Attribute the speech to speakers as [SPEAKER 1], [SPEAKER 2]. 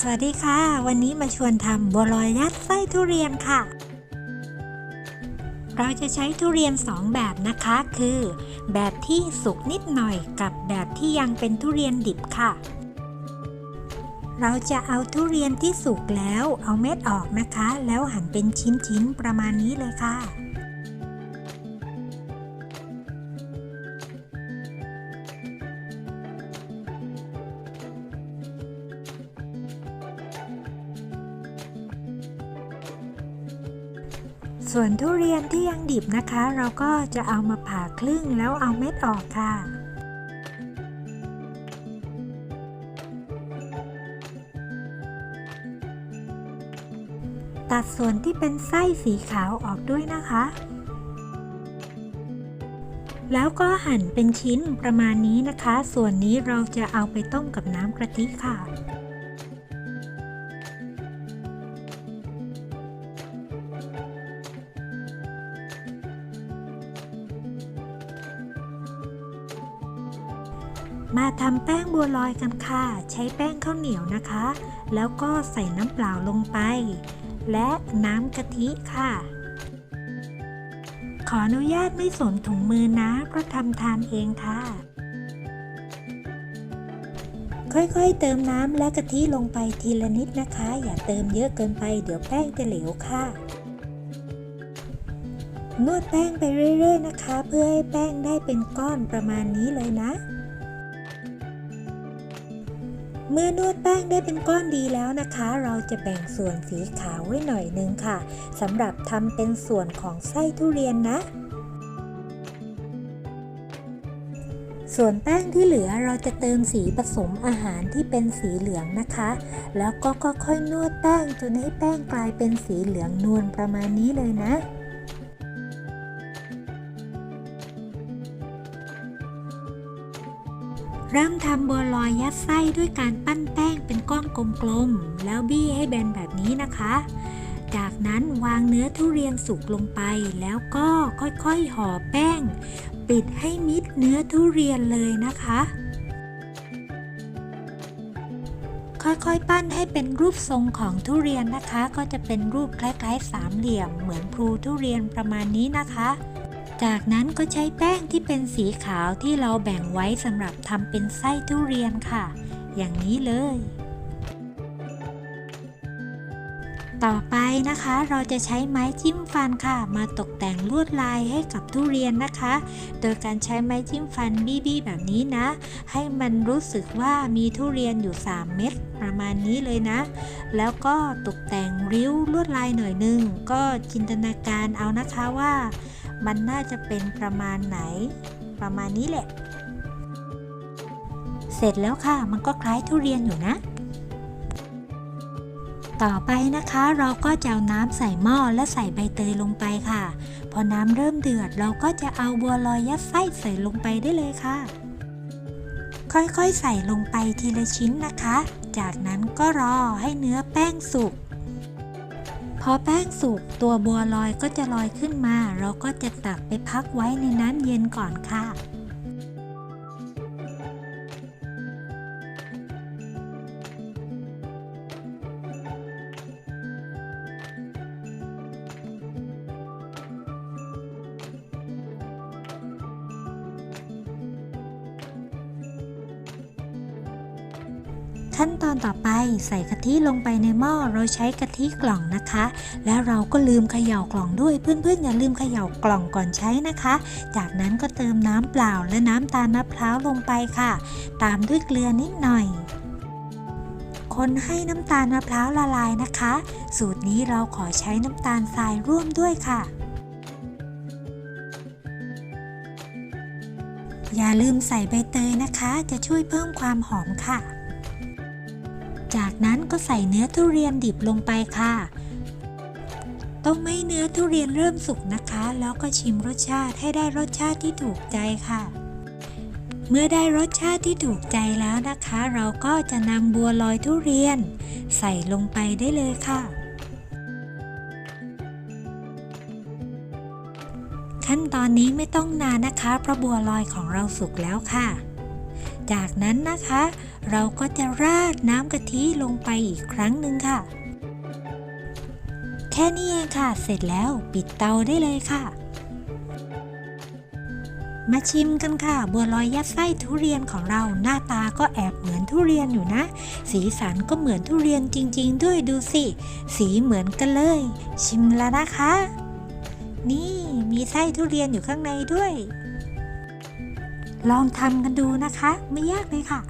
[SPEAKER 1] สวัสดีค่ะ วันนี้มาชวนทำบัวลอยยัดไส้ทุเรียนค่ะ เราจะใช้ทุเรียน 2 แบบนะคะ คือ แบบที่สุกนิดหน่อยกับแบบที่ยังเป็นทุเรียนดิบค่ะ เราจะเอาทุเรียนที่สุกแล้วเอาเม็ดออกนะคะ แล้วหั่นเป็นชิ้นๆประมาณนี้เลยค่ะ ส่วนทุเรียนที่ยังดิบนะคะ เราก็จะเอามาผ่าครึ่งแล้วเอาเม็ดออกค่ะ ตัดส่วนที่เป็นไส้สีขาวออกด้วยนะคะ แล้วก็หั่นเป็นชิ้นประมาณนี้นะคะ ส่วนนี้เราจะเอาไปต้มกับน้ำกะทิค่ะ มาทำแป้งบัวลอยกันค่ะ ใช้แป้งข้าวเหนียวนะคะ แล้วก็ใส่น้ำเปล่าลงไป และน้ำกะทิค่ะ ขออนุญาตไม่สวมถุงมือนะ เพราะทำทานเองค่ะ ค่อยๆ เติมน้ำและกะทิลงไปทีละนิดนะคะ อย่าเติมเยอะเกินไปเดี๋ยวแป้งจะเหลวค่ะนวดแป้งไปเรื่อย ๆ นะคะ เพื่อให้แป้งได้เป็นก้อนประมาณนี้เลยนะ เมื่อนวดแป้งได้เป็นก้อนดีแล้วนะคะ เราจะแบ่งส่วนสีขาวไว้หน่อยนึงค่ะสำหรับทำเป็นส่วนของไส้ทุเรียนนะ ส่วนแป้งที่เหลือเราจะเติมสีผสมอาหารที่เป็นสีเหลืองนะคะ แล้วก็ค่อยๆนวดแป้งจนให้แป้งกลายเป็นสีเหลืองนวลประมาณนี้เลยนะ เริ่มทำบัวลอยยัดไส้ด้วยการปั้นแป้งเป็นก้อนกลมๆ แล้วบี้ให้แบนแบบนี้นะคะ จากนั้นวางเนื้อทุเรียนสุกลงไป แล้วก็ค่อยๆห่อแป้ง ปิดให้มิดเนื้อทุเรียนเลยนะคะ ค่อยๆปั้นให้เป็นรูปทรงของทุเรียนนะคะ ก็จะเป็นรูปคล้ายๆสามเหลี่ยม เหมือนพลูทุเรียนประมาณนี้นะคะ จากนั้นก็ใช้แป้งที่เป็นสีขาวที่เราแบ่งไว้สำหรับทำเป็นไส้ทุเรียนค่ะ อย่างนี้เลย ต่อไปนะคะเราจะใช้ไม้จิ้มฟันค่ะ มาตกแต่งลวดลายให้กับทุเรียนนะคะ โดยการใช้ไม้จิ้มฟันบี้ๆแบบนี้นะ ให้มันรู้สึกว่ามีทุเรียนอยู่ 3 เม็ดประมาณนี้เลยนะ แล้วก็ตกแต่งริ้วลวดลายหน่อยนึง ก็จินตนาการเอานะคะว่า มันน่าจะเป็นประมาณไหน ประมาณนี้แหละ เสร็จแล้วค่ะ มันก็คล้ายทุเรียนอยู่นะ ต่อไปนะคะเราก็จะเอาน้ำใส่หม้อและใส่ใบเตยลงไปค่ะ พอน้ำเริ่มเดือดเราก็จะเอาบัวลอยยัดไส้ใส่ลงไปได้เลยค่ะ ค่อยๆใส่ลงไปทีละชิ้นนะคะ จากนั้นก็รอให้เนื้อแป้งสุก พอแป้งสุกตัวบัวลอยก็จะลอยขึ้นมา เราก็จะตักไปพักไว้ในน้ำเย็นก่อนค่ะ ขั้นตอนต่อไปใส่กะทิลงไปในหม้อเราใช้กะทิกล่องนะคะ แล้วเราก็ลืมเขย่ากล่องด้วยเพื่อนๆอย่าลืมเขย่ากล่องก่อนใช้นะคะ จากนั้นก็เติมน้ำเปล่าและน้ำตาลมะพร้าวลงไปค่ะ ตามด้วยเกลือนิดหน่อยคนให้น้ำตาลมะพร้าวละลายนะคะ สูตรนี้เราขอใช้น้ำตาลทรายร่วมด้วยค่ะ อย่าลืมใส่ใบเตยนะคะ จะช่วยเพิ่มความหอมค่ะ จากนั้นก็ใส่เนื้อทุเรียนดิบลงไปค่ะ ต้องไม่เนื้อทุเรียนเริ่มสุกนะคะ แล้วก็ชิมรสชาติให้ได้รสชาติที่ถูกใจค่ะ เมื่อได้รสชาติที่ถูกใจแล้วนะคะ เราก็จะนำบัวลอยทุเรียน ใส่ลงไปได้เลยค่ะขั้นตอนนี้ไม่ต้องนานนะคะ เพราะบัวลอยของเราสุกแล้วค่ะ จากนั้นนะคะ เราก็จะราดน้ำกะทิลงไปอีกครั้งหนึ่งค่ะ แค่นี้เองค่ะ เสร็จแล้วปิดเตาได้เลยค่ะ มาชิมกันค่ะ บัวลอยยัดไส้ทุเรียนของเราหน้าตาก็แอบเหมือนทุเรียนอยู่นะ สีสันก็เหมือนทุเรียนจริง ๆ ด้วยดูสิ สีเหมือนกันเลย ชิมแล้วนะคะ นี่มีไส้ทุเรียนอยู่ข้างในด้วย ลองทำกันดูนะคะ ไม่ยากเลยค่ะ